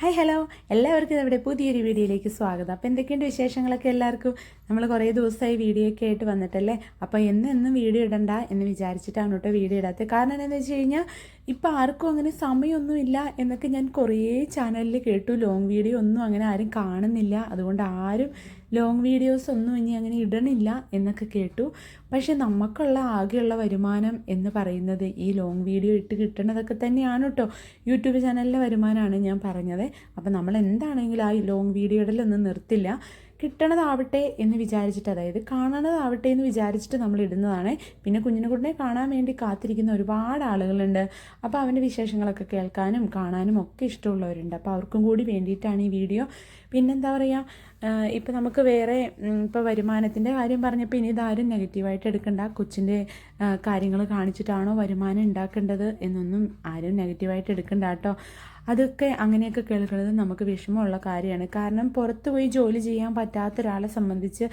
Hi hello എല്ലാവർക്കും നമ്മുടെ പുതിയൊരു വീഡിയോയിലേക്ക് സ്വാഗതം. അപ്പോൾ എന്തൊക്കെയുണ്ട് വിശേഷങ്ങളൊക്കെ എല്ലാവർക്കും? നമ്മൾ കുറേ ദിവസമായി വീഡിയോ ഒക്കെ ആയിട്ട് വന്നിട്ടല്ലേ? അപ്പോൾ എന്നും എന്നും വീഡിയോ ഇടണ്ട എന്ന് വിചാരിച്ചിട്ടാണ് കേട്ടോ വീഡിയോ ഇടാത്തത് കാരണം എന്താണെന്ന് വെച്ച് കഴിഞ്ഞാൽ ഇപ്പോൾ ആർക്കും അങ്ങനെ സമയമൊന്നുമില്ല എന്നൊക്കെ ഞാൻ കുറേ ചാനലിൽ കേട്ടു. ലോങ് വീഡിയോ ഒന്നും അങ്ങനെ ആരും കാണുന്നില്ല. അതുകൊണ്ട് ആരും ലോങ് വീഡിയോസ് ഒന്നും ഇനി അങ്ങനെ ഇടണില്ല എന്നൊക്കെ കേട്ടു. പക്ഷെ നമുക്കുള്ള ആകെയുള്ള വരുമാനം എന്ന് പറയുന്നത് ഈ ലോങ് വീഡിയോ ഇട്ട് കിട്ടണതൊക്കെ തന്നെയാണ് കേട്ടോ യൂട്യൂബ് ചാനലിലെ വരുമാനമാണ് ഞാൻ പറഞ്ഞത്. അപ്പോൾ നമ്മൾ എന്താണെങ്കിലും ആ ലോങ് വീഡിയോയിലൊന്നും നിർത്തില്ല. കിട്ടണതാവട്ടെ എന്ന് വിചാരിച്ചിട്ട് അതായത് കാണണതാവട്ടെ എന്ന് വിചാരിച്ചിട്ട് നമ്മൾ ഇടുന്നതാണ്. പിന്നെ കുഞ്ഞിനെ കുഞ്ഞിനെക്കുട്ടിനെ കാണാൻ വേണ്ടി കാത്തിരിക്കുന്ന ഒരുപാട് ആളുകളുണ്ട്. അപ്പോൾ അവന്റെ വിശേഷങ്ങളൊക്കെ കേൾക്കാനും കാണാനും ഒക്കെ ഇഷ്ടമുള്ളവരുണ്ട്. അപ്പോൾ അവർക്കും കൂടി വേണ്ടിയിട്ടാണ് ഈ വീഡിയോ. പിന്നെന്താ പറയുക ഇപ്പോൾ നമുക്ക് വേറെ ഇപ്പോൾ വരുമാനത്തിന്റെ കാര്യം പറഞ്ഞപ്പോൾ ഇനി ഇതാരും നെഗറ്റീവായിട്ട് എടുക്കണ്ട. കൊച്ചിന്റെ കാര്യങ്ങൾ കാണിച്ചിട്ടാണോ വരുമാനം ഉണ്ടാക്കേണ്ടത് എന്നൊന്നും ആരും നെഗറ്റീവായിട്ട് എടുക്കണ്ട കേട്ടോ. അതൊക്കെ അങ്ങനെയൊക്കെ കേൾക്കുന്നത് നമുക്ക് വിഷമമുള്ള കാര്യമാണ്. കാരണം പുറത്തുപോയി ജോലി ചെയ്യാൻ പറ്റാത്ത ഒരാളെ സംബന്ധിച്ച്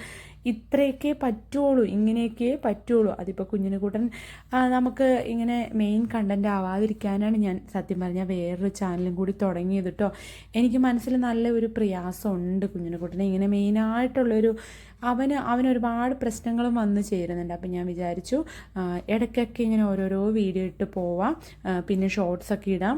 ഇത്രയൊക്കെ പറ്റുള്ളൂ ഇങ്ങനെയൊക്കെ പറ്റുള്ളൂ. അതിപ്പോൾ കുഞ്ഞിനുകൂട്ടൻ നമുക്ക് ഇങ്ങനെ മെയിൻ കണ്ടന്റ് ആവാതിരിക്കാനാണ് ഞാൻ സത്യം പറഞ്ഞാൽ വേറൊരു ചാനലും കൂടി തുടങ്ങിയത് കേട്ടോ എനിക്ക് മനസ്സിൽ നല്ല ഒരു പ്രയാസമുണ്ട് കുഞ്ഞിനുകൂട്ടനെ. ഇങ്ങനെ മെയിനായിട്ടുള്ളൊരു അവന് അവന് ഒരുപാട് പ്രശ്നങ്ങളും വന്നു ചേരുന്നുണ്ട്. അപ്പം ഞാൻ വിചാരിച്ചു ഇടയ്ക്കൊക്കെ ഇങ്ങനെ ഓരോരോ വീഡിയോ ഇട്ട് പോവാം. പിന്നെ ഷോർട്സൊക്കെ ഇടാം.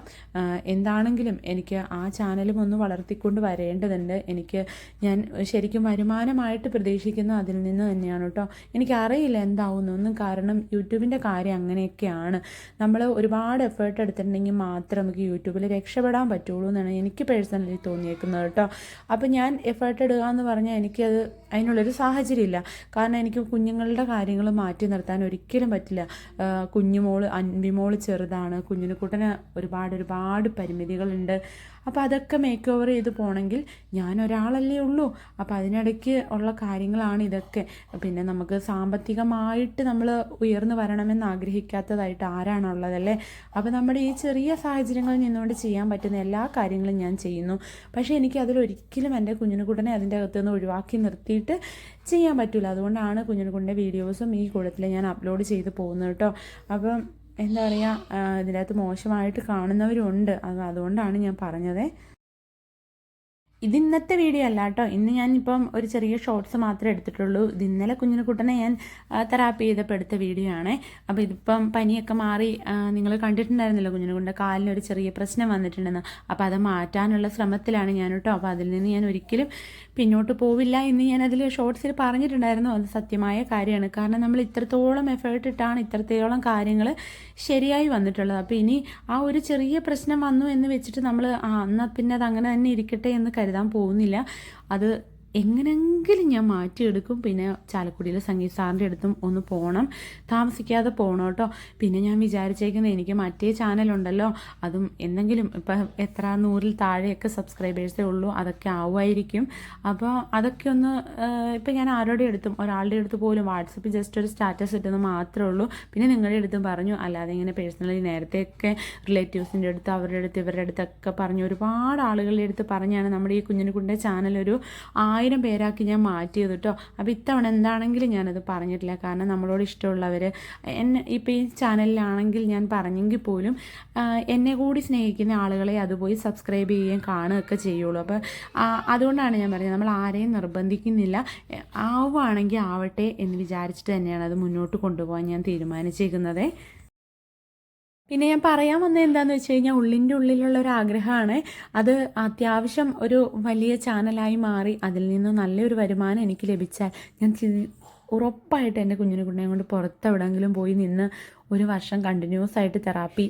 എന്താണെങ്കിലും എനിക്ക് ആ ചാനലും ഒന്ന് വളർത്തിക്കൊണ്ട് വരേണ്ടതുണ്ട്. എനിക്ക് ഞാൻ ശരിക്കും വരുമാനമായിട്ട് പ്രതീക്ഷിക്കുന്ന അതിൽ നിന്ന് തന്നെയാണ് കേട്ടോ. എനിക്കറിയില്ല എന്താവുന്നൊന്നും കാരണം യൂട്യൂബിന്റെ കാര്യം അങ്ങനെയൊക്കെയാണ്. നമ്മൾ ഒരുപാട് എഫേർട്ട് എടുത്തിട്ടുണ്ടെങ്കിൽ മാത്രം നമുക്ക് യൂട്യൂബിൽ രക്ഷപ്പെടാൻ പറ്റുള്ളൂ എന്നാണ് എനിക്ക് പേഴ്സണലി തോന്നിയേക്കുന്നത് കേട്ടോ. അപ്പോൾ ഞാൻ എഫേർട്ട് ഇടുക എന്ന് പറഞ്ഞാൽ എനിക്കത് അതിനുള്ളൊരു സാഹചര്യമില്ല. കാരണം എനിക്ക് കുഞ്ഞുങ്ങളുടെ കാര്യങ്ങൾ മാറ്റി നിർത്താൻ ഒരിക്കലും പറ്റില്ല. കുഞ്ഞുമോൾ അൻവിമോൾ ചെറുതാണ്. കുഞ്ഞിനെ കൂട്ടന് ഒരുപാട് ഒരുപാട് പരിമിതികളുണ്ട്. അപ്പോൾ അതൊക്കെ മേക്ക് ഓവർ ചെയ്ത് പോകണമെങ്കിൽ ഞാൻ ഒരാളല്ലേ ഉള്ളൂ. അപ്പോൾ അതിനിടയ്ക്ക് ഉള്ള കാര്യങ്ങളാണ് ഇതൊക്കെ. പിന്നെ നമുക്ക് സാമ്പത്തികമായിട്ട് നമ്മൾ ഉയർന്നു വരണമെന്ന് ആഗ്രഹിക്കാത്തതായിട്ട് ആരാണുള്ളതല്ലേ? അപ്പോൾ നമ്മുടെ ഈ ചെറിയ സാഹചര്യങ്ങളിൽ നിന്നുകൊണ്ട് ചെയ്യാൻ പറ്റുന്ന എല്ലാ കാര്യങ്ങളും ഞാൻ ചെയ്യുന്നു. പക്ഷേ എനിക്ക് അതിലൊരിക്കലും എന്റെ കുഞ്ഞിനെക്കുട്ടനെ അതിന്റെ അകത്തുനിന്ന് ഒഴിവാക്കി നിർത്തിയിട്ട് ചെയ്യാൻ പറ്റില്ല അതുകൊണ്ടാണ് കുഞ്ഞിനുകുട്ടന്റെ വീഡിയോസും ഈ കൂട്ടത്തിൽ ഞാൻ അപ്ലോഡ് ചെയ്ത് പോകുന്നത് കേട്ടോ. അപ്പം എന്താ പറയുക ഇതിനകത്ത് മോശമായിട്ട് കാണുന്നവരുണ്ട്. അത് അതുകൊണ്ടാണ് ഞാൻ പറഞ്ഞത്. ഇത് ഇന്നത്തെ വീഡിയോ അല്ല കേട്ടോ ഇന്ന് ഞാനിപ്പം ഒരു ചെറിയ ഷോർട്സ് മാത്രമേ എടുത്തിട്ടുള്ളൂ. ഇത് ഇന്നലെ കുഞ്ഞിനെക്കുട്ടനെ ഞാൻ തെറാപ്പി ചെയ്തപ്പോൾ എടുത്ത വീഡിയോ ആണ്. അപ്പോൾ ഇതിപ്പം പനിയൊക്കെ മാറി നിങ്ങൾ കണ്ടിട്ടുണ്ടായിരുന്നല്ലോ കുഞ്ഞിനെ കൊണ്ട് കാലിനൊരു ചെറിയ പ്രശ്നം വന്നിട്ടുണ്ടെന്ന്. അപ്പോൾ അത് മാറ്റാനുള്ള ശ്രമത്തിലാണ് ഞാൻ കേട്ടോ അപ്പോൾ അതിൽ നിന്ന് ഞാൻ ഒരിക്കലും പിന്നോട്ട് പോവില്ല എന്ന് ഞാൻ അതിൽ ഷോർട്സിൽ പറഞ്ഞിട്ടുണ്ടായിരുന്നു. അത് സത്യമായ കാര്യമാണ്. കാരണം നമ്മൾ ഇത്രത്തോളം എഫേർട്ട് ഇട്ടാണ് ഇത്രത്തോളം കാര്യങ്ങൾ ശരിയായി വന്നിട്ടുള്ളത്. അപ്പോൾ ഇനി ആ ഒരു ചെറിയ പ്രശ്നം വന്നു എന്ന് വെച്ചിട്ട് നമ്മൾ ആ എന്നാൽ പിന്നെ അത് അങ്ങനെ തന്നെ ഇരിക്കട്ടെ എന്ന് കരുതാൻ പോകുന്നില്ല. അത് എങ്ങനെങ്കിലും ഞാൻ മാറ്റിയെടുക്കും. പിന്നെ ചാലക്കുടിയിലെ സംഗീത സാറിന്റെ അടുത്തും ഒന്ന് പോകണം താമസിക്കാതെ പോകണം കേട്ടോ. പിന്നെ ഞാൻ വിചാരിച്ചേക്കുന്നത് എനിക്ക് മറ്റേ ചാനലുണ്ടല്ലോ അതും എന്തെങ്കിലും ഇപ്പം എത്ര നൂറിൽ താഴെയൊക്കെ സബ്സ്ക്രൈബേഴ്സേ ഉള്ളൂ അതൊക്കെ ആവുമായിരിക്കും. അപ്പോൾ അതൊക്കെ ഒന്ന് ഇപ്പം ഞാൻ ആരുടെ അടുത്തും ഒരാളുടെ അടുത്ത് പോലും വാട്സപ്പിൽ ജസ്റ്റ് ഒരു സ്റ്റാറ്റസ് ഇട്ടെന്ന് മാത്രമേ ഉള്ളൂ. പിന്നെ നിങ്ങളുടെ അടുത്തും പറഞ്ഞു അല്ലാതെ ഇങ്ങനെ പേഴ്സണലി നേരത്തെയൊക്കെ റിലേറ്റീവ്സിന്റെ അടുത്ത് അവരുടെ അടുത്ത് ഇവരുടെ അടുത്തൊക്കെ പറഞ്ഞു ഒരുപാട് ആളുകളുടെ അടുത്ത് പറഞ്ഞാണ് നമ്മുടെ ഈ കുഞ്ഞിനെക്കുണ്ടെ ചാനൽ ഒരു ആയിരം പേരാക്കി ഞാൻ മാറ്റിയത് കേട്ടോ അപ്പോൾ ഇത്തവണ എന്താണെങ്കിലും ഞാനത് പറഞ്ഞിട്ടില്ല. കാരണം നമ്മളോട് ഇഷ്ടമുള്ളവർ എന്നെ ഇപ്പോൾ ഈ ചാനലിലാണെങ്കിൽ ഞാൻ പറഞ്ഞെങ്കിൽ പോലും എന്നെ കൂടി സ്നേഹിക്കുന്ന ആളുകളെ അത് പോയി സബ്സ്ക്രൈബ് ചെയ്യുകയും കാണുകയൊക്കെ ചെയ്യുള്ളൂ. അപ്പോൾ അതുകൊണ്ടാണ് ഞാൻ പറഞ്ഞത് നമ്മൾ ആരെയും നിർബന്ധിക്കുന്നില്ല. ആവുകയാണെങ്കിൽ ആവട്ടെ എന്ന് വിചാരിച്ചിട്ട് തന്നെയാണ് അത് മുന്നോട്ട് കൊണ്ടുപോകാൻ ഞാൻ തീരുമാനിച്ചേക്കുന്നത്. പിന്നെ ഞാൻ പറയാൻ വന്നത് എന്താണെന്ന് വെച്ച് കഴിഞ്ഞാൽ ഉള്ളിന്റെ ഉള്ളിലുള്ള ഒരു ആഗ്രഹമാണ് അത് അത്യാവശ്യം ഒരു വലിയ ചാനലായി മാറി അതിൽ നിന്ന് നല്ലൊരു വരുമാനം എനിക്ക് ലഭിച്ചാൽ ഞാൻ ഉറപ്പായിട്ട് എന്റെ കുഞ്ഞിനെ കുഞ്ഞിനെ കൊണ്ട് പുറത്തെവിടെങ്കിലും പോയി നിന്ന് ഒരു വർഷം കണ്ടിന്യൂസ് ആയിട്ട് തെറാപ്പി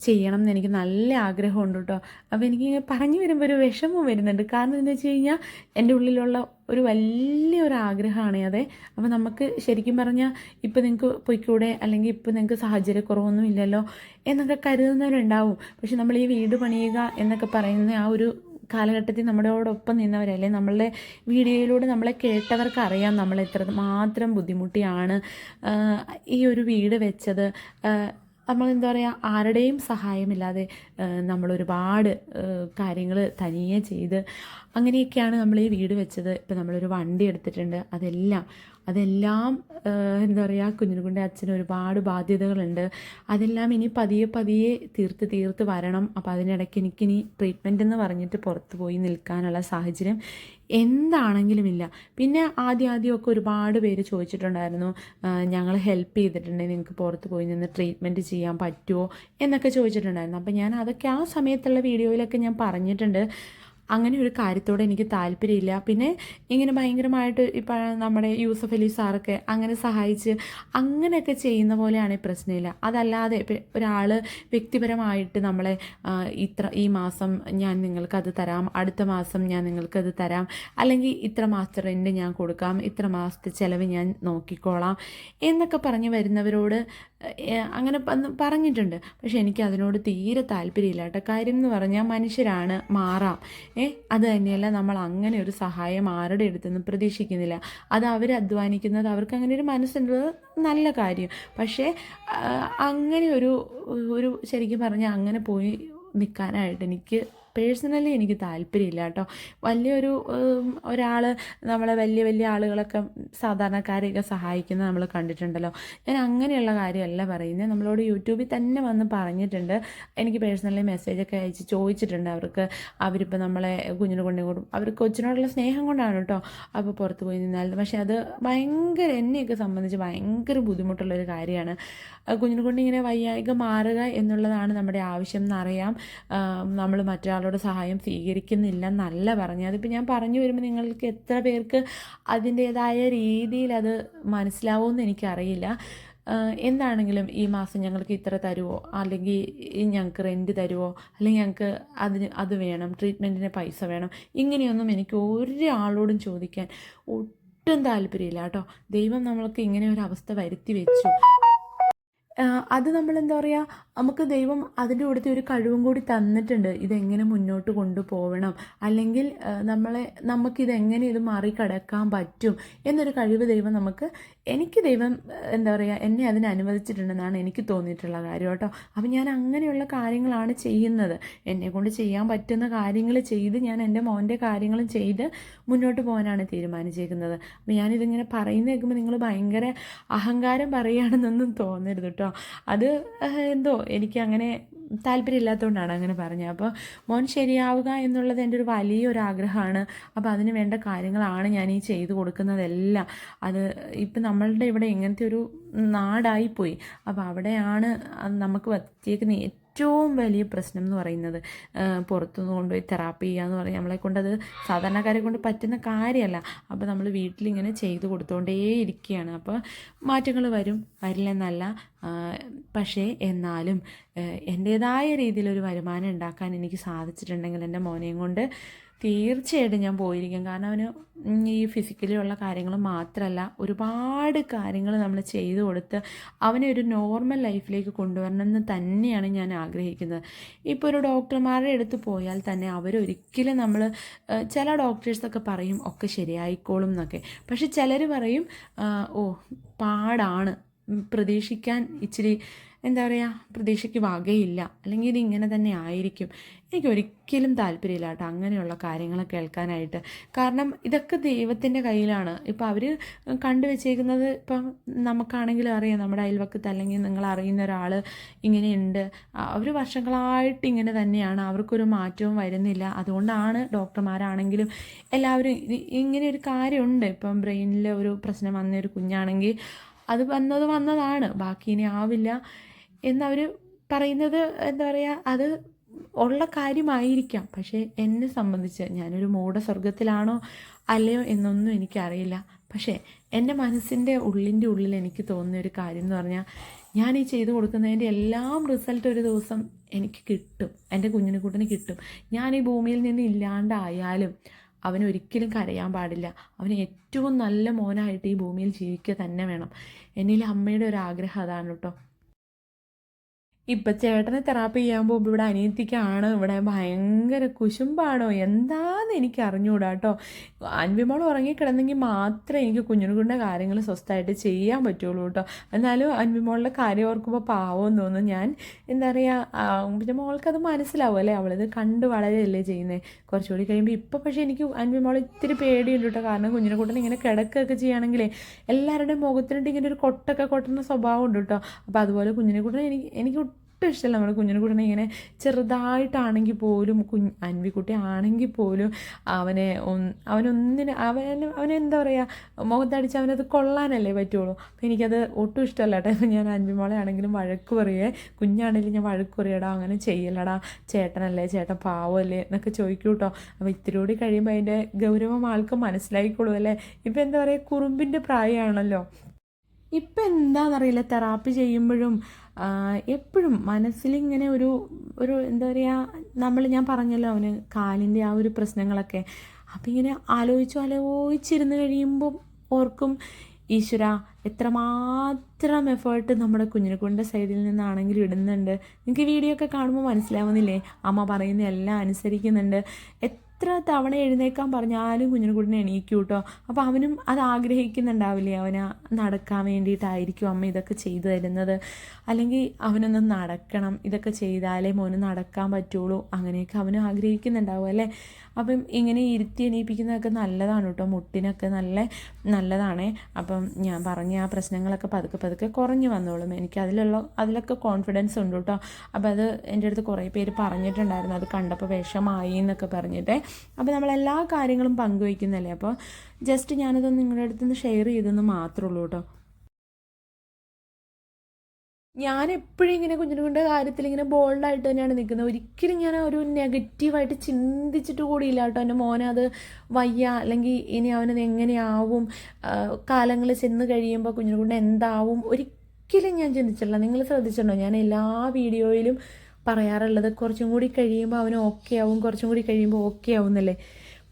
ചെയ്യണം എന്ന് എനിക്ക് നല്ല ആഗ്രഹമുണ്ട് കേട്ടോ അപ്പോൾ എനിക്ക് പറഞ്ഞു വരുമ്പോൾ ഒരു വിഷമം വരുന്നുണ്ട്. കാരണം എന്താ വെച്ച് കഴിഞ്ഞാൽ എന്റെ ഉള്ളിലുള്ള ഒരു വലിയൊരു ആഗ്രഹമാണ് അതെ. അപ്പോൾ നമുക്ക് ശരിക്കും പറഞ്ഞാൽ ഇപ്പോൾ നിങ്ങൾക്ക് പൊയ്ക്കൂടെ? അല്ലെങ്കിൽ ഇപ്പോൾ നിങ്ങൾക്ക് സാഹചര്യക്കുറവൊന്നും ഇല്ലല്ലോ? എന്നൊക്കെ കരുതുന്നവരുണ്ടാവും. പക്ഷെ നമ്മൾ ഈ വീട് പണിയുക എന്നൊക്കെ പറയുന്ന ആ ഒരു കാലഘട്ടത്തിൽ നമ്മളോടൊപ്പം നിന്നവരല്ലേ നമ്മളുടെ വീഡിയോയിലൂടെ നമ്മളെ കേട്ടവർക്ക് അറിയാം നമ്മൾ എത്ര മാത്രം ബുദ്ധിമുട്ടിയാണ് ഈ ഒരു വീട് വെച്ചത്. നമ്മൾ എന്താ പറയുക ആരുടെയും സഹായമില്ലാതെ നമ്മൾ ഒരുപാട് കാര്യങ്ങൾ തനിയെ ചെയ്ത് അങ്ങനെയൊക്കെയാണ് നമ്മൾ ഈ വീട് വെച്ചത്. ഇപ്പം നമ്മളൊരു വണ്ടി എടുത്തിട്ടുണ്ട് അതെല്ലാം അതെല്ലാം എന്താ പറയുക കുഞ്ഞിനുകുന്റെ അച്ഛന് ഒരുപാട് ബാധ്യതകളുണ്ട്. അതെല്ലാം ഇനി പതിയെ പതിയെ തീർത്ത് തീർത്ത് വരണം. അപ്പോൾ അതിനിടയ്ക്ക് എനിക്കിനി ട്രീറ്റ്മെന്റ് എന്ന് പറഞ്ഞിട്ട് പുറത്ത് പോയി നിൽക്കാനുള്ള സാഹചര്യം എന്താണെങ്കിലും ഇല്ല. പിന്നെ ആദ്യം ആദ്യമൊക്കെ ഒരുപാട് പേര് ചോദിച്ചിട്ടുണ്ടായിരുന്നു ഞങ്ങൾ ഹെൽപ്പ് ചെയ്തിട്ടുണ്ടെങ്കിൽ നിങ്ങൾക്ക് പുറത്ത് പോയി നിന്ന് ട്രീറ്റ്മെന്റ് ചെയ്യാൻ പറ്റുമോ എന്നൊക്കെ ചോദിച്ചിട്ടുണ്ടായിരുന്നു. അപ്പോൾ ഞാൻ അതൊക്കെ ആ സമയത്തുള്ള വീഡിയോയിലൊക്കെ ഞാൻ പറഞ്ഞിട്ടുണ്ട്. അങ്ങനെ ഒരു കാര്യത്തോട് എനിക്ക് താല്പര്യമില്ല. പിന്നെ ഇങ്ങനെ ഭയങ്കരമായിട്ട് ഇപ്പം നമ്മുടെ യൂസഫ് അലി സാറൊക്കെ അങ്ങനെ സഹായിച്ച് അങ്ങനെയൊക്കെ ചെയ്യുന്ന പോലെയാണ് പ്രശ്നമില്ല. അതല്ലാതെ ഒരാൾ വ്യക്തിപരമായിട്ട് നമ്മളെ ഇത്ര ഈ മാസം ഞാൻ നിങ്ങൾക്കത് തരാം അടുത്ത മാസം ഞാൻ നിങ്ങൾക്കത് തരാം അല്ലെങ്കിൽ ഇത്ര മാസത്തെ റെന്റ് ഞാൻ കൊടുക്കാം ഇത്ര മാസത്തെ ചിലവ് ഞാൻ നോക്കിക്കോളാം എന്നൊക്കെ പറഞ്ഞ് വരുന്നവരോട് അങ്ങനെ പറഞ്ഞിട്ടുണ്ട്. പക്ഷെ എനിക്ക് അതിനോട് തീരെ താല്പര്യമില്ല കേട്ടോ. കാര്യം എന്ന് പറഞ്ഞാൽ മനുഷ്യരാണ് മാറാം. ഏ അത് തന്നെയല്ല നമ്മൾ അങ്ങനെ ഒരു സഹായം ആരുടെ അടുത്തുനിന്ന് പ്രതീക്ഷിക്കുന്നില്ല. അത് അവർ അധ്വാനിക്കുന്നത് അവർക്ക് അങ്ങനെ ഒരു മനസ്സുള്ളത് നല്ല കാര്യം. പക്ഷേ അങ്ങനെ ഒരു ഒരു ശരിക്കും പറഞ്ഞാൽ അങ്ങനെ പോയി നിൽക്കാനായിട്ട് എനിക്ക് പേഴ്സണലി എനിക്ക് താല്പര്യമില്ല കേട്ടോ. വലിയൊരു ഒരാൾ നമ്മളെ വലിയ വലിയ ആളുകളൊക്കെ സാധാരണക്കാരെയൊക്കെ സഹായിക്കുന്നത് നമ്മൾ കണ്ടിട്ടുണ്ടല്ലോ. ഞാൻ അങ്ങനെയുള്ള കാര്യമല്ല പറയുന്നത് നമ്മളോട് യൂട്യൂബിൽ തന്നെ വന്ന് പറഞ്ഞിട്ടുണ്ട്. എനിക്ക് പേഴ്സണലി മെസ്സേജൊക്കെ അയച്ച് ചോദിച്ചിട്ടുണ്ട് അവർക്ക്. അവരിപ്പോൾ നമ്മളെ കുഞ്ഞിനെ കൊണ്ടു കൊടുക്കും അവർ കൊച്ചിനോടുള്ള സ്നേഹം കൊണ്ടാണ് കേട്ടോ അപ്പോൾ പുറത്ത് പോയി നിന്നാൽ. പക്ഷേ അത് ഭയങ്കര എന്നെയൊക്കെ സംബന്ധിച്ച് ഭയങ്കര ബുദ്ധിമുട്ടുള്ളൊരു കാര്യമാണ്. കുഞ്ഞിനെ കൊണ്ട് ഇങ്ങനെ വയ്യായിക മാറുക എന്നുള്ളതാണ് നമ്മുടെ ആവശ്യം എന്നറിയാം. നമ്മൾ മറ്റൊരാളുടെ സഹായം സ്വീകരിക്കുന്നില്ലെന്നല്ല പറഞ്ഞത്. പറഞ്ഞു അതിപ്പോൾ ഞാൻ പറഞ്ഞു വരുമ്പോൾ നിങ്ങൾക്ക് എത്ര പേർക്ക് അതിന്റേതായ രീതിയിൽ അത് മനസ്സിലാവുമെന്ന് എനിക്കറിയില്ല. എന്താണെങ്കിലും ഈ മാസം ഞങ്ങൾക്ക് ഇത്ര തരുമോ അല്ലെങ്കിൽ ഞങ്ങൾക്ക് റെന്റ് തരുമോ അല്ലെങ്കിൽ ഞങ്ങൾക്ക് അതിന് അത് വേണം ട്രീറ്റ്മെന്റിന് പൈസ വേണം. ഇങ്ങനെയൊന്നും എനിക്ക് ഒരാളോടും ചോദിക്കാൻ ഒട്ടും താല്പര്യമില്ല കേട്ടോ. ദൈവം നമ്മൾക്ക് ഇങ്ങനെ ഒരു അവസ്ഥ വരുത്തി വെച്ചു. അത് നമ്മൾ എന്താ പറയുക നമുക്ക് ദൈവം അതിന്റെ കൂടത്തെ ഒരു കഴിവും കൂടി തന്നിട്ടുണ്ട്. ഇതെങ്ങനെ മുന്നോട്ട് കൊണ്ടുപോകണം അല്ലെങ്കിൽ നമ്മളെ നമുക്കിതെങ്ങനെ ഇത് മറികടക്കാൻ പറ്റും എന്നൊരു കഴിവ് ദൈവം നമുക്ക് എനിക്ക് ദൈവം എന്താ പറയുക എന്നെ അതിന് അനുവദിച്ചിട്ടുണ്ടെന്നാണ് എനിക്ക് തോന്നിയിട്ടുള്ള കാര്യം കേട്ടോ. അപ്പം ഞാൻ അങ്ങനെയുള്ള കാര്യങ്ങളാണ് ചെയ്യുന്നത്. എന്നെ കൊണ്ട് ചെയ്യാൻ പറ്റുന്ന കാര്യങ്ങൾ ചെയ്ത് ഞാൻ എന്റെ മോന്റെ കാര്യങ്ങളും ചെയ്ത് മുന്നോട്ട് പോകാനാണ് തീരുമാനിച്ചേക്കുന്നത്. അപ്പം ഞാനിതിങ്ങനെ പറയുന്ന കേൾക്കുമ്പോൾ നിങ്ങൾ ഭയങ്കര അഹങ്കാരം പറയുകയാണെന്നൊന്നും തോന്നരുത് കേട്ടോ. അത് എന്തോ എനിക്ക് അങ്ങനെ താല്പര്യമില്ലാത്തതുകൊണ്ടാണ് അങ്ങനെ പറഞ്ഞത്. അപ്പോൾ മോൻ ശരിയാവുക എന്നുള്ളത് എന്റെ ഒരു വലിയൊരു ആഗ്രഹമാണ് അപ്പോൾ അതിന് വേണ്ട കാര്യങ്ങളാണ് ഞാൻ ഈ ചെയ്തു കൊടുക്കുന്നതെല്ലാം. അത് ഇപ്പം നമ്മളുടെ ഇവിടെ ഇങ്ങനത്തെ ഒരു നാടായിപ്പോയി. അപ്പോൾ അവിടെയാണ് നമുക്ക് പറ്റിയേക്കുന്ന ഏറ്റവും വലിയ പ്രശ്നം എന്ന് പറയുന്നത് പുറത്തുനിന്ന് കൊണ്ടുപോയി തെറാപ്പി ചെയ്യുക എന്ന് പറഞ്ഞാൽ നമ്മളെ കൊണ്ട് അത് സാധാരണക്കാരെ കൊണ്ട് പറ്റുന്ന കാര്യമല്ല അപ്പോൾ നമ്മൾ വീട്ടിലിങ്ങനെ ചെയ്തു കൊടുത്തുകൊണ്ടേ ഇരിക്കുകയാണ് അപ്പോൾ മാറ്റങ്ങൾ വരും. വരില്ലെന്നല്ല പക്ഷേ എന്നാലും എന്റേതായ രീതിയിലൊരു വരുമാനം ഉണ്ടാക്കാൻ എനിക്ക് സാധിച്ചിട്ടുണ്ടെങ്കിൽ എന്റെ മോനെയും കൊണ്ട് തീർച്ചയായിട്ടും ഞാൻ പോയിരിക്കും. കാരണം അവന് ഈ ഫിസിക്കലി ഉള്ള കാര്യങ്ങൾ മാത്രമല്ല ഒരുപാട് കാര്യങ്ങൾ നമ്മൾ ചെയ്തു കൊടുത്ത് അവനെ ഒരു നോർമൽ ലൈഫിലേക്ക് കൊണ്ടുവരണം എന്ന് തന്നെയാണ് ഞാൻ ആഗ്രഹിക്കുന്നത്. ഇപ്പോൾ ഒരു ഡോക്ടർമാരുടെ അടുത്ത് പോയാൽ തന്നെ അവരൊരിക്കലും നമ്മൾ ചില ഡോക്ടേഴ്സൊക്കെ പറയും ഒക്കെ ശരിയായിക്കോളും എന്നൊക്കെ. പക്ഷെ ചിലർ പറയും ഓ പാടാണ്. പ്രതീക്ഷിക്കാൻ ഇച്ചിരി എന്താ പറയുക പ്രതീക്ഷയ്ക്ക് വകയില്ല. അല്ലെങ്കിൽ ഇത് ഇങ്ങനെ തന്നെ ആയിരിക്കും. എനിക്ക് ഒരിക്കലും താല്പര്യമില്ല കേട്ടോ അങ്ങനെയുള്ള കാര്യങ്ങൾ കേൾക്കാനായിട്ട്. കാരണം ഇതൊക്കെ ദൈവത്തിന്റെ കയ്യിലാണ്. ഇപ്പോൾ അവർ കണ്ടുവച്ചേക്കുന്നത് ഇപ്പം നമുക്കാണെങ്കിലും അറിയാം. നമ്മുടെ അയൽവക്കത്ത് അല്ലെങ്കിൽ നിങ്ങൾ അറിയുന്ന ഒരാൾ ഇങ്ങനെയുണ്ട്. അവർ വർഷങ്ങളായിട്ട് ഇങ്ങനെ തന്നെയാണ്. അവർക്കൊരു മാറ്റവും വരുന്നില്ല. അതുകൊണ്ടാണ് ഡോക്ടർമാരാണെങ്കിലും എല്ലാവരും ഇങ്ങനെ ഒരു കാര്യമുണ്ട്. ഇപ്പം ബ്രെയിനിൽ ഒരു പ്രശ്നം വന്ന ഒരു കുഞ്ഞാണെങ്കിൽ അത് വന്നത് വന്നതാണ്. ബാക്കി ഇനി ആവില്ല. എന്നവർ പറയുന്നത് എന്താ പറയുക അത് ഉള്ള കാര്യമായിരിക്കാം. പക്ഷേ എന്നെ സംബന്ധിച്ച് ഞാനൊരു മൂഢസ്വർഗത്തിലാണോ അല്ലയോ എന്നൊന്നും എനിക്കറിയില്ല. പക്ഷേ എന്റെ മനസ്സിന്റെ ഉള്ളിന്റെ ഉള്ളിൽ എനിക്ക് തോന്നുന്ന ഒരു കാര്യം എന്ന് പറഞ്ഞാൽ ഞാൻ ഈ ചെയ്തു കൊടുക്കുന്നതിന്റെ എല്ലാം റിസൾട്ട് ഒരു ദിവസം എനിക്ക് കിട്ടും. എന്റെ കുഞ്ഞിനെ കൂട്ടിന് കിട്ടും. ഞാൻ ഈ ഭൂമിയിൽ നിന്ന് ഇല്ലാണ്ടായാലും അവൻ ഒരിക്കലും കരയാൻ പാടില്ല. അവന് ഏറ്റവും നല്ല മോനായിട്ട് ഈ ഭൂമിയിൽ ജീവിക്കുക തന്നെ വേണം. എന്നിൽ അമ്മയുടെ ഒരു ആഗ്രഹം അതാണ് കേട്ടോ. ഇപ്പം ചേട്ടനെ തെറാപ്പി ചെയ്യാൻ പോകുമ്പോൾ ഇവിടെ അനിയത്തിക്കാണ് ഇവിടെ ഭയങ്കര കുശുമ്പാണോ? എന്താന്ന് എനിക്ക് അറിഞ്ഞുകൂടാ കേട്ടോ അൻവിമോൾ ഉറങ്ങിക്കിടന്നെങ്കിൽ മാത്രമേ എനിക്ക് കുഞ്ഞുകുഞ്ഞിന്റെ കാര്യങ്ങൾ സ്വസ്ഥമായിട്ട് ചെയ്യാൻ പറ്റുള്ളൂ കേട്ടോ എന്നാലും അൻവിമോളുടെ കാര്യം ഓർക്കുമ്പോൾ പാവം തോന്നുന്നു. ഞാൻ എന്താ പറയുക പിന്നെ മോൾക്കത് മനസ്സിലാവും അല്ലേ? അവളിത് കണ്ട് വളരെയല്ലേ ചെയ്യുന്നത് കുറച്ചുകൂടി കഴിയുമ്പോൾ ഇപ്പോൾ പക്ഷേ എനിക്ക് അൻവിമോൾ ഇത്തിരി പേടിയുണ്ട് കേട്ടോ കാരണം കുഞ്ഞിനെ കൂട്ടൻ ഇങ്ങനെ കിടക്കുകയൊക്കെ ചെയ്യുകയാണെങ്കിലേ എല്ലാവരുടെയും മുഖത്തിനിട്ട് ഇങ്ങനെ ഒരു കൊട്ടൊക്കെ കൊട്ടുന്ന സ്വഭാവം ഉണ്ട് കേട്ടോ അപ്പോൾ അതുപോലെ കുഞ്ഞിനെ കൂട്ടൻ എനിക്ക് എനിക്ക് ഒട്ടും ഇഷ്ടമല്ല നമ്മുടെ കുഞ്ഞിനെ കൂടെ ഇങ്ങനെ ചെറുതായിട്ടാണെങ്കിൽ പോലും കുഞ്ഞ് അൻവിക്കുട്ടി ആണെങ്കിൽ പോലും അവനെ അവനൊന്നിന് അവന് അവനെന്താ പറയുക മുഖത്തടിച്ച് അവനത് കൊള്ളാനല്ലേ പറ്റുള്ളൂ. അപ്പോൾ എനിക്കത് ഒട്ടും ഇഷ്ടമല്ല കേട്ടോ. ഞാൻ അൻവിമോളെ ആണെങ്കിലും വഴക്ക് പറയേ കുഞ്ഞാണെങ്കിലും ഞാൻ വഴക്ക് പറയടാ അങ്ങനെ ചെയ്യലടാ ചേട്ടനല്ലേ ചേട്ടൻ പാവമല്ലേ എന്നൊക്കെ ചോദിക്കൂ കേട്ടോ. അപ്പോൾ ഇത്തിരി കൂടി കഴിയുമ്പോൾ അതിന്റെ ഗൗരവം ആൾക്ക് മനസ്സിലായിക്കോളൂ അല്ലേ ഇപ്പം എന്താ പറയുക കുറുമ്പിന്റെ പ്രായമാണല്ലോ. ഇപ്പം എന്താണെന്നറിയില്ല തെറാപ്പി ചെയ്യുമ്പോഴും എപ്പോഴും മനസ്സിലിങ്ങനെ ഒരു ഒരു എന്താ പറയുക നമ്മൾ ഞാൻ പറഞ്ഞല്ലോ അവന് കാലിന്റെ ആ ഒരു പ്രശ്നങ്ങളൊക്കെ. അപ്പം ഇങ്ങനെ ആലോചിച്ചു ആലോചിച്ചിരുന്ന് കഴിയുമ്പോൾ ഓർക്കും ഈശ്വര എത്രമാത്രം എഫേർട്ട് നമ്മുടെ കുഞ്ഞിനെക്കുണ്ടിന്റെ സൈഡിൽ നിന്നാണെങ്കിലും ഇടുന്നുണ്ട്. നിങ്ങൾക്ക് വീഡിയോ ഒക്കെ കാണുമ്പോൾ മനസ്സിലാവുന്നില്ലേ? അമ്മ പറയുന്ന എല്ലാം അനുസരിക്കുന്നുണ്ട്. എത്ര തവണ എഴുന്നേക്കാൻ പറഞ്ഞാലും കുഞ്ഞിനെക്കുട്ടിനെ എണീക്കും കേട്ടോ അപ്പോൾ അവനും അത് ആഗ്രഹിക്കുന്നുണ്ടാവില്ലേ? അവന് നടക്കാൻ വേണ്ടിയിട്ടായിരിക്കും അമ്മ ഇതൊക്കെ ചെയ്തു തരുന്നത്. അല്ലെങ്കിൽ അവനൊന്ന് നടക്കണം. ഇതൊക്കെ ചെയ്താലേ മോന് നടക്കാൻ പറ്റുള്ളൂ. അങ്ങനെയൊക്കെ അവനും ആഗ്രഹിക്കുന്നുണ്ടാവും അല്ലേ? അപ്പം ഇങ്ങനെ ഇരുത്തി എണീപ്പിക്കുന്നതൊക്കെ നല്ലതാണ് കേട്ടോ. മുട്ടിനൊക്കെ നല്ല നല്ലതാണ്. അപ്പം ഞാൻ പറഞ്ഞ ആ പ്രശ്നങ്ങളൊക്കെ പതുക്കെ പതുക്കെ കുറഞ്ഞു വന്നോളും. എനിക്ക് അതിലുള്ള അതിലൊക്കെ കോൺഫിഡൻസ് ഉണ്ട് കേട്ടോ. അപ്പോൾ അത് എന്റെ അടുത്ത് കുറേ പേര് പറഞ്ഞിട്ടുണ്ടായിരുന്നു. അത് കണ്ടപ്പോൾ വിഷമായി എന്നൊക്കെ പറഞ്ഞിട്ട്. അപ്പോൾ നമ്മൾ എല്ലാ കാര്യങ്ങളും പങ്കുവയ്ക്കുന്നല്ലേ? അപ്പോൾ ജസ്റ്റ് ഞാനത് നിങ്ങളുടെ അടുത്തുനിന്ന് ഷെയർ ചെയ്തെന്ന് മാത്രമേ ഉള്ളൂ കേട്ടോ. ഞാൻ എപ്പോഴും ഇങ്ങനെ കുഞ്ഞിനുകളുടെ കാര്യത്തിൽ ഇങ്ങനെ ബോൾഡായിട്ട് തന്നെയാണ് നിൽക്കുന്നത്. ഒരിക്കലും ഞാൻ ഒരു നെഗറ്റീവായിട്ട് ചിന്തിച്ചിട്ട് കൂടിയില്ല കേട്ടോ. എന്റെ മോനെ അത് വയ്യ. അല്ലെങ്കിൽ ഇനി അവനത് എങ്ങനെയാവും? കാലങ്ങൾ ചെന്ന് കഴിയുമ്പോൾ കുഞ്ഞിനുകൊണ്ട് എന്താവും? ഒരിക്കലും ഞാൻ ചിന്തിച്ചിട്ടില്ല. നിങ്ങൾ ശ്രദ്ധിച്ചിട്ടുണ്ടോ? ഞാൻ എല്ലാ വീഡിയോയിലും പറയാറുള്ളത് കുറച്ചും കൂടി കഴിയുമ്പോൾ അവന് ഓക്കെ ആവും കുറച്ചും കൂടി കഴിയുമ്പോൾ ഓക്കെ ആവും എന്നല്ലേ?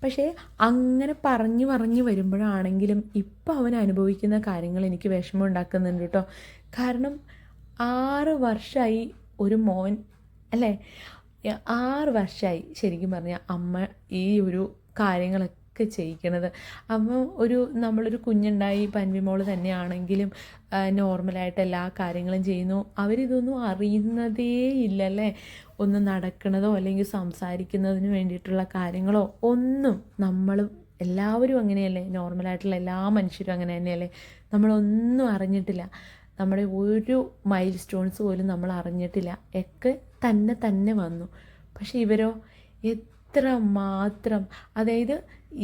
പക്ഷേ അങ്ങനെ പറഞ്ഞു പറഞ്ഞു വരുമ്പോഴാണെങ്കിലും ഇപ്പോൾ അവൻ അനുഭവിക്കുന്ന കാര്യങ്ങൾ എനിക്ക് വിഷമം ഉണ്ടാക്കുന്നുണ്ട് കേട്ടോ. കാരണം ആറ് വർഷമായി ഒരു മോൻ അല്ലേ? ആറ് വർഷമായി ശരിക്കും പറഞ്ഞാൽ അമ്മ ഈ ഒരു കാര്യങ്ങളൊക്കെ ഒക്കെ ചെയ്യിക്കണത്. അപ്പം ഒരു നമ്മളൊരു കുഞ്ഞുണ്ടായി പൻവിമോൾ തന്നെയാണെങ്കിലും നോർമലായിട്ട് എല്ലാ കാര്യങ്ങളും ചെയ്യുന്നു. അവരിതൊന്നും അറിയുന്നതേ ഇല്ല അല്ലേ ഒന്ന് നടക്കുന്നതോ അല്ലെങ്കിൽ സംസാരിക്കുന്നതിന് വേണ്ടിയിട്ടുള്ള കാര്യങ്ങളോ ഒന്നും നമ്മൾ എല്ലാവരും അങ്ങനെയല്ലേ? നോർമലായിട്ടുള്ള എല്ലാ മനുഷ്യരും അങ്ങനെ തന്നെയല്ലേ? നമ്മളൊന്നും അറിഞ്ഞിട്ടില്ല. നമ്മുടെ ഒരു മൈൽ സ്റ്റോൺസ് പോലും നമ്മൾ അറിഞ്ഞിട്ടില്ല. ഒക്കെ തന്നെ തന്നെ വന്നു. പക്ഷെ ഇവരോ എത്ര മാത്രം അതായത്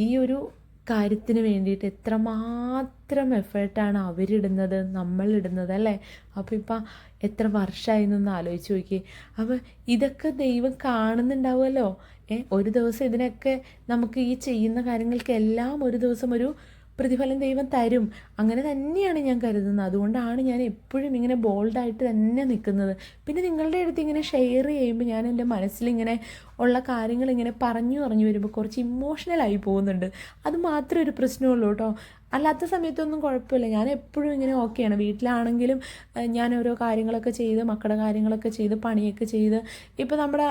ഈ ഒരു കാര്യത്തിന് വേണ്ടിയിട്ട് എത്രമാത്രം എഫേർട്ടാണ് അവരിടുന്നത് നമ്മളിടുന്നത് അല്ലേ? അപ്പോൾ ഇപ്പം എത്ര വർഷമായി എന്നൊന്ന് ആലോചിച്ച് നോക്കി അപ്പോൾ ഇതൊക്കെ ദൈവം കാണുന്നുണ്ടാവുമല്ലോ. ഏ ഒരു ദിവസം ഇതിനൊക്കെ നമുക്ക് ഈ ചെയ്യുന്ന കാര്യങ്ങൾക്കെല്ലാം ഒരു ദിവസം ഒരു പ്രതിഫലം ദൈവം തരും. അങ്ങനെ തന്നെയാണ് ഞാൻ കരുതുന്നത്. അതുകൊണ്ടാണ് ഞാൻ എപ്പോഴും ഇങ്ങനെ ബോൾഡായിട്ട് തന്നെ നിൽക്കുന്നത്. പിന്നെ നിങ്ങളുടെ അടുത്ത് ഇങ്ങനെ ഷെയർ ചെയ്യുമ്പോൾ ഞാൻ എന്റെ മനസ്സിലിങ്ങനെ ഉള്ള കാര്യങ്ങൾ ഇങ്ങനെ പറഞ്ഞു പറഞ്ഞു വരുമ്പോൾ കുറച്ച് ഇമോഷണലായി പോകുന്നുണ്ട്. അത് മാത്രമേ ഒരു പ്രശ്നമുള്ളൂ കേട്ടോ. അല്ലാത്ത സമയത്തൊന്നും കുഴപ്പമില്ല. ഞാൻ എപ്പോഴും ഇങ്ങനെ ഓക്കെയാണ് വീട്ടിലാണെങ്കിലും ഞാൻ ഓരോ കാര്യങ്ങളൊക്കെ ചെയ്ത് മക്കളുടെ കാര്യങ്ങളൊക്കെ ചെയ്ത് പണിയൊക്കെ ചെയ്ത് ഇപ്പോൾ നമ്മുടെ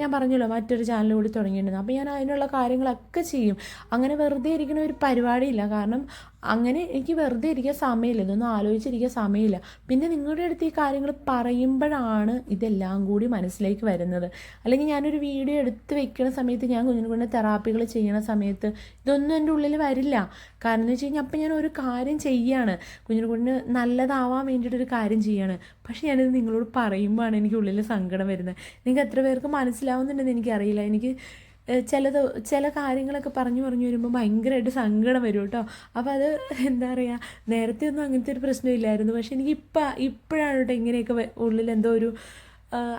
ഞാൻ പറഞ്ഞല്ലോ മറ്റൊരു ചാനൽ കൂടി തുടങ്ങിയിട്ടുണ്ട്. അപ്പോൾ ഞാൻ അതിനുള്ള കാര്യങ്ങളൊക്കെ ചെയ്യും. അങ്ങനെ വെറുതെ ഇരിക്കുന്ന ഒരു പരിപാടിയില്ല. കാരണം അങ്ങനെ എനിക്ക് വെറുതെ ഇരിക്കാൻ സമയമില്ല ഇതൊന്നും ആലോചിച്ചിരിക്കാൻ സമയമില്ല. പിന്നെ നിങ്ങളുടെ അടുത്ത് ഈ കാര്യങ്ങൾ പറയുമ്പോഴാണ് ഇതെല്ലാം കൂടി മനസ്സിലേക്ക് വരുന്നത്. അല്ലെങ്കിൽ ഞാനൊരു വീഡിയോ എടുത്ത് വെക്കുന്ന സമയത്ത് ഞാൻ കുഞ്ഞിനെ തെറാപ്പികൾ ചെയ്യുന്ന സമയത്ത് ഇതൊന്നും എന്റെ ഉള്ളിൽ വരില്ല. കാരണം എന്ന് വെച്ച് കഴിഞ്ഞാൽ അപ്പം ഞാൻ ഒരു കാര്യം ചെയ്യാണ്. കുഞ്ഞിനെ നല്ലതാവാൻ വേണ്ടിയിട്ടൊരു കാര്യം ചെയ്യാണ്. പക്ഷേ ഞാനിത് നിങ്ങളോട് പറയുമ്പോഴാണ് എനിക്ക് ഉള്ളിൽ സങ്കടം വരുന്നത്. നിങ്ങൾക്ക് എത്ര പേർക്ക് മനസ്സിലാവുന്നുണ്ടെന്ന് എനിക്കറിയില്ല. എനിക്ക് ചിലത് ചില കാര്യങ്ങളൊക്കെ പറഞ്ഞു പറഞ്ഞു വരുമ്പോൾ ഭയങ്കരമായിട്ട് സങ്കടം വരും കേട്ടോ. അപ്പോൾ അത് എന്താ പറയുക നേരത്തെ ഒന്നും അങ്ങനത്തെ ഒരു പ്രശ്നമില്ലായിരുന്നു പക്ഷെ എനിക്ക് ഇപ്പം ഇപ്പോഴാണ് കേട്ടോ ഇങ്ങനെയൊക്കെ ഉള്ളിൽ എന്തോ ഒരു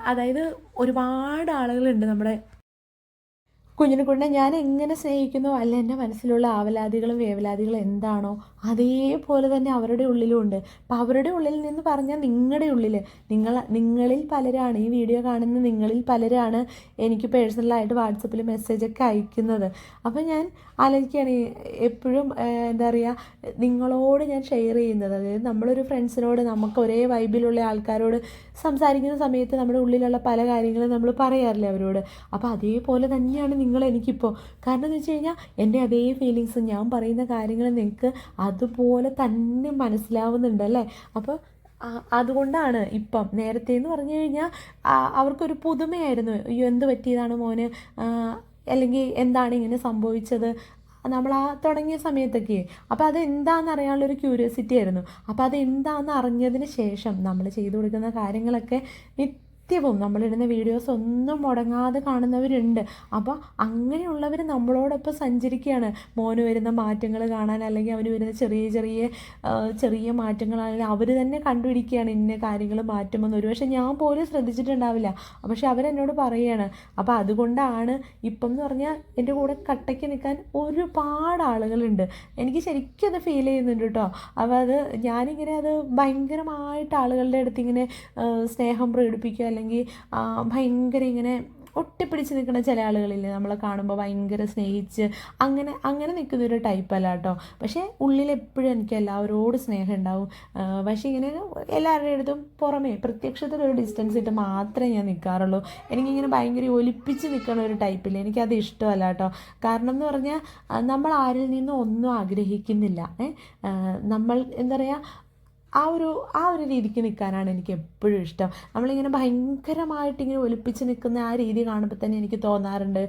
അതായത് ഒരുപാട് ആളുകളുണ്ട് നമ്മുടെ കുഞ്ഞിനെ കൊണ്ട് ഞാൻ എങ്ങനെ സ്നേഹിക്കുന്നു? അല്ല എന്റെ മനസ്സിലുള്ള ആവലാതികളും വേവലാതികളും എന്താണോ അതേപോലെ തന്നെ അവരുടെ ഉള്ളിലും ഉണ്ട്. അപ്പം അവരുടെ ഉള്ളിൽ നിന്ന് പറഞ്ഞാൽ നിങ്ങളുടെ ഉള്ളിൽ. നിങ്ങൾ നിങ്ങളിൽ പലരാണ് ഈ വീഡിയോ കാണുന്ന നിങ്ങളിൽ പലരാണ് എനിക്ക് പേഴ്സണലായിട്ട് വാട്സപ്പിൽ മെസ്സേജൊക്കെ അയക്കുന്നത്. അപ്പം ഞാൻ ആലോചിക്കുകയാണ് എപ്പോഴും എന്താ പറയുക നിങ്ങളോട് ഞാൻ ഷെയർ ചെയ്യുന്നത്. അതായത് നമ്മളൊരു ഫ്രണ്ട്സിനോട് നമുക്ക് ഒരേ വൈബിലുള്ള ആൾക്കാരോട് സംസാരിക്കുന്ന സമയത്ത് നമ്മുടെ ഉള്ളിലുള്ള പല കാര്യങ്ങളും നമ്മൾ പറയാറില്ലേ അവരോട്. അപ്പോൾ അതേപോലെ തന്നെയാണ് നിങ്ങൾ എനിക്കിപ്പോൾ കാരണം എന്ന് വെച്ച് കഴിഞ്ഞാൽ എന്റെ അതേ ഫീലിങ്സ് ഞാൻ പറയുന്ന കാര്യങ്ങൾ നിങ്ങൾക്ക് അതുപോലെ തന്നെ മനസ്സിലാവുന്നുണ്ട് അല്ലേ അപ്പോൾ അതുകൊണ്ടാണ് ഇപ്പം നേരത്തെ എന്ന് പറഞ്ഞു കഴിഞ്ഞാൽ അവർക്കൊരു പുതുമയായിരുന്നു. അയ്യോ എന്ത് പറ്റിയതാണ് മോന്? അല്ലെങ്കിൽ എന്താണ് ഇങ്ങനെ സംഭവിച്ചത്? നമ്മൾ ആ തുടങ്ങിയ സമയത്തൊക്കെ. അപ്പോൾ അത് എന്താണെന്ന് അറിയാനുള്ളൊരു ക്യൂരിയോസിറ്റി ആയിരുന്നു. അപ്പോൾ അത് എന്താണെന്ന് അറിഞ്ഞതിന് ശേഷം നമ്മൾ ചെയ്തു കൊടുക്കുന്ന കാര്യങ്ങളൊക്കെ നിത്യവും നമ്മളിടുന്ന വീഡിയോസ് ഒന്നും മുടങ്ങാതെ കാണുന്നവരുണ്ട്. അപ്പോൾ അങ്ങനെയുള്ളവർ നമ്മളോടൊപ്പം സഞ്ചരിക്കുകയാണ്. മോന് വരുന്ന മാറ്റങ്ങൾ കാണാൻ അല്ലെങ്കിൽ അവന് വരുന്ന ചെറിയ ചെറിയ ചെറിയ മാറ്റങ്ങളാണെങ്കിൽ അവർ തന്നെ കണ്ടുപിടിക്കുകയാണ് ഇന്ന കാര്യങ്ങൾ മാറ്റുമെന്ന്. ഒരുപക്ഷെ ഞാൻ പോലും ശ്രദ്ധിച്ചിട്ടുണ്ടാവില്ല. പക്ഷെ അവരെന്നോട് പറയുകയാണ് അപ്പോൾ അതുകൊണ്ടാണ് ഇപ്പം എന്ന് പറഞ്ഞാൽ എന്റെ കൂടെ കട്ടയ്ക്ക് നിൽക്കാൻ ഒരുപാട് ആളുകളുണ്ട്. എനിക്ക് ശരിക്കും അത് ഫീൽ ചെയ്യുന്നുണ്ട് കേട്ടോ അപ്പോൾ അത് ഞാനിങ്ങനെ അത് ഭയങ്കരമായിട്ട് ആളുകളുടെ അടുത്ത് ഇങ്ങനെ സ്നേഹം പ്രകടിപ്പിക്കുക അല്ലെങ്കിൽ ഭയങ്കര ഇങ്ങനെ ഒട്ടിപ്പിടിച്ച് നിൽക്കുന്ന ചില ആളുകളില്ലേ നമ്മളെ കാണുമ്പോൾ ഭയങ്കര സ്നേഹിച്ച് അങ്ങനെ അങ്ങനെ നിൽക്കുന്ന ഒരു ടൈപ്പ് അല്ല കേട്ടോ പക്ഷേ ഉള്ളിൽ എപ്പോഴും എനിക്ക് എല്ലാവരോടും സ്നേഹം ഉണ്ടാവും. പക്ഷേ ഇങ്ങനെ എല്ലാവരുടെ അടുത്തും പുറമേ പ്രത്യക്ഷത്തിൽ ഒരു ഡിസ്റ്റൻസ് ഇട്ട് മാത്രമേ ഞാൻ നിൽക്കാറുള്ളൂ. എനിക്കിങ്ങനെ ഭയങ്കര ഒലിപ്പിച്ച് നിൽക്കുന്ന ഒരു ടൈപ്പില്ല എനിക്കത് ഇഷ്ടമല്ല കേട്ടോ കാരണം എന്ന് പറഞ്ഞാൽ നമ്മൾ ആരിൽ നിന്നും ഒന്നും ആഗ്രഹിക്കുന്നില്ല. നമ്മൾ എന്താ പറയുക ആ ഒരു ആ ഒരു രീതിക്ക് നിൽക്കാനാണ് എനിക്ക് എപ്പോഴും ഇഷ്ടം. നമ്മളിങ്ങനെ ഭയങ്കരമായിട്ട് ഇങ്ങനെ ഒലിപ്പിച്ച് നിൽക്കുന്ന ആ രീതി കാണുമ്പോൾ തന്നെ എനിക്ക് തോന്നാറുണ്ട്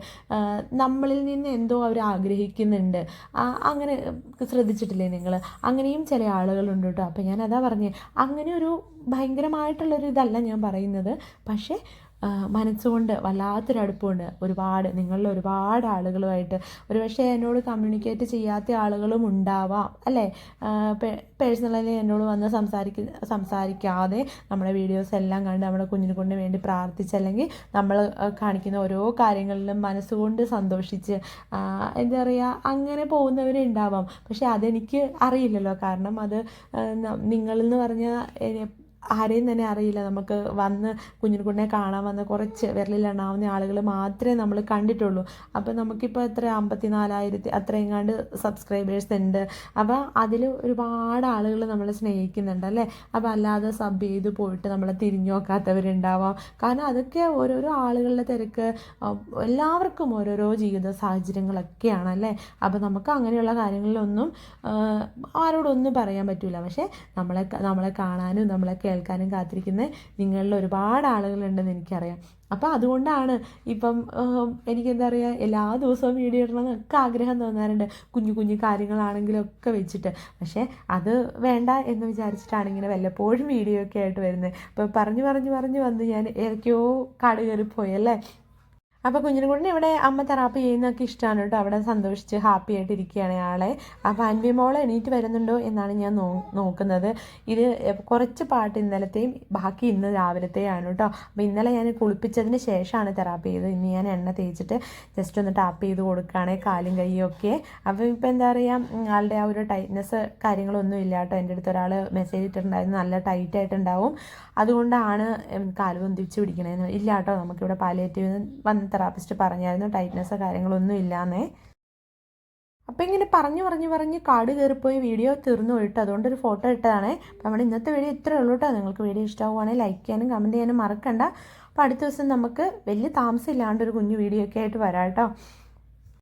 നമ്മളിൽ നിന്ന് എന്തോ അവർ ആഗ്രഹിക്കുന്നുണ്ട്. അങ്ങനെ ശ്രദ്ധിച്ചിട്ടില്ലേ നിങ്ങൾ അങ്ങനെയും ചില ആളുകളുണ്ട് കേട്ടോ. അപ്പോൾ ഞാൻ അതാ പറഞ്ഞത് അങ്ങനെ ഒരു ഭയങ്കരമായിട്ടുള്ളൊരു ഇതല്ല ഞാൻ പറയുന്നത്. പക്ഷേ മനസ്സുകൊണ്ട് വല്ലാത്തൊരടുപ്പുണ്ട് ഒരുപാട് നിങ്ങളിൽ ഒരുപാട് ആളുകളുമായിട്ട്. ഒരുപക്ഷെ എന്നോട് കമ്മ്യൂണിക്കേറ്റ് ചെയ്യാത്ത ആളുകളും ഉണ്ടാവാം അല്ലേ? പേഴ്സണലി എന്നോട് വന്ന് സംസാരിക്ക സംസാരിക്കാതെ നമ്മുടെ വീഡിയോസ് എല്ലാം കണ്ട് നമ്മുടെ കുഞ്ഞിനെ കൊണ്ട് വേണ്ടി പ്രാർത്ഥിച്ചല്ലെങ്കിൽ നമ്മൾ കാണിക്കുന്ന ഓരോ കാര്യങ്ങളിലും മനസ്സുകൊണ്ട് സന്തോഷിച്ച് എന്താ പറയുക അങ്ങനെ പോകുന്നവരുണ്ടാവാം. പക്ഷെ അതെനിക്ക് അറിയില്ലല്ലോ. കാരണം അത് നിങ്ങളെന്ന് പറഞ്ഞാൽ ആരെയും തന്നെ അറിയില്ല. നമുക്ക് വന്ന് കുഞ്ഞിനെ കാണാൻ വന്ന് കുറച്ച് വിരലിലെണ്ണാവുന്ന ആളുകൾ മാത്രമേ നമ്മൾ കണ്ടിട്ടുള്ളൂ. അപ്പോൾ നമുക്കിപ്പോൾ എത്ര? അമ്പത്തി നാലായിരത്തി അത്രയും കണ്ട് സബ്സ്ക്രൈബേഴ്സ് ഉണ്ട്. അപ്പോൾ അതിൽ ഒരുപാട് ആളുകൾ നമ്മളെ സ്നേഹിക്കുന്നുണ്ട് അല്ലേ? അപ്പോൾ അല്ലാതെ സബ് ചെയ്ത് പോയിട്ട് നമ്മളെ തിരിഞ്ഞു നോക്കാത്തവരുണ്ടാവാം. കാരണം അതൊക്കെ ഓരോരോ ആളുകളുടെ തിരക്ക് എല്ലാവർക്കും ഓരോരോ ജീവിത സാഹചര്യങ്ങളൊക്കെയാണ് അല്ലേ? അപ്പോൾ നമുക്ക് അങ്ങനെയുള്ള കാര്യങ്ങളിലൊന്നും ആരോടൊന്നും പറയാൻ പറ്റില്ല പക്ഷേ നമ്മളെ നമ്മളെ കാണാനും നമ്മളെ കേൾക്കാനും കാത്തിരിക്കുന്ന നിങ്ങളിൽ ഒരുപാട് ആളുകളുണ്ടെന്ന് എനിക്കറിയാം. അപ്പോൾ അതുകൊണ്ടാണ് ഇപ്പം എനിക്കെന്താ പറയുക എല്ലാ ദിവസവും വീഡിയോ ഇടണമെന്നൊക്കെ ആഗ്രഹം തോന്നാറുണ്ട്. കുഞ്ഞു കുഞ്ഞു കാര്യങ്ങളാണെങ്കിലൊക്കെ വെച്ചിട്ട്. പക്ഷേ അത് വേണ്ട എന്ന് വിചാരിച്ചിട്ടാണ് ഇങ്ങനെ വല്ലപ്പോഴും വീഡിയോ ഒക്കെ ആയിട്ട് വരുന്നത്. അപ്പോൾ പറഞ്ഞു പറഞ്ഞു പറഞ്ഞു വന്ന് ഞാൻ ഏതൊക്കെയോ കാട് കയറിപ്പോയി അല്ലേ? അപ്പോൾ കൂടി ഇവിടെ അമ്മ തെറാപ്പി ചെയ്യുന്നതൊക്കെ ഇഷ്ടമാണ് കേട്ടോ. അവിടെ സന്തോഷിച്ച് ഹാപ്പി ആയിട്ട് ഇരിക്കുകയാണ് ആളെ. അപ്പോൾ അൻവി മോൾ എണീറ്റ് വരുന്നുണ്ടോ എന്നാണ് ഞാൻ നോ നോക്കുന്നത്. ഇത് കുറച്ച് പാട്ട് ഇന്നലത്തെയും ബാക്കി ഇന്ന് രാവിലത്തെയാണ് കേട്ടോ. അപ്പോൾ ഇന്നലെ ഞാൻ കുളിപ്പിച്ചതിന് ശേഷമാണ് തെറാപ്പി ചെയ്തത്. ഇനി ഞാൻ എണ്ണ തേച്ചിട്ട് ജസ്റ്റ് ഒന്ന് ടാപ്പ് ചെയ്ത് കൊടുക്കുകയാണ് കാലും കൈയും ഒക്കെ. അപ്പോൾ ഇപ്പോൾ എന്താ പറയുക ആളുടെ ആ ഒരു ടൈറ്റ്നെസ് കാര്യങ്ങളൊന്നും ഇല്ല കേട്ടോ. എന്റെ അടുത്ത് ഒരാൾ മെസ്സേജ് ഇട്ടിട്ടുണ്ടായിരുന്നു. നല്ല ടൈറ്റ് ആയിട്ടുണ്ടാവും. അതുകൊണ്ടാണ് കാൽ പൊന്തിച്ച് പിടിക്കണേന്ന്. ഇല്ല കേട്ടോ നമുക്കിവിടെ പാലേറ്റീവ് വന്ന തെറാപ്പിസ്റ്റ് പറഞ്ഞായിരുന്നു ടൈറ്റ്നസ് കാര്യങ്ങളൊന്നും ഇല്ലാന്നേ. അപ്പോൾ ഇങ്ങനെ പറഞ്ഞു പറഞ്ഞു പറഞ്ഞ് കാട് കയറിപ്പോയി വീഡിയോ തീർന്നു പോയിട്ട് അതുകൊണ്ട് ഒരു ഫോട്ടോ ഇട്ടതാണ്. അപ്പോൾ നമ്മുടെ ഇന്നത്തെ വീഡിയോ ഇത്രേ ഉള്ളൂ കേട്ടോ നിങ്ങൾക്ക് വീഡിയോ ഇഷ്ടമാവുകയാണെങ്കിൽ ലൈക്ക് ചെയ്യാനും കമന്റ് ചെയ്യാനും മറക്കണ്ട. അപ്പോൾ അടുത്ത ദിവസം നമുക്ക് വലിയ താമസം ഇല്ലാണ്ട് ഒരു കുഞ്ഞു വീഡിയോ ഒക്കെ ആയിട്ട് വരാം കേട്ടോ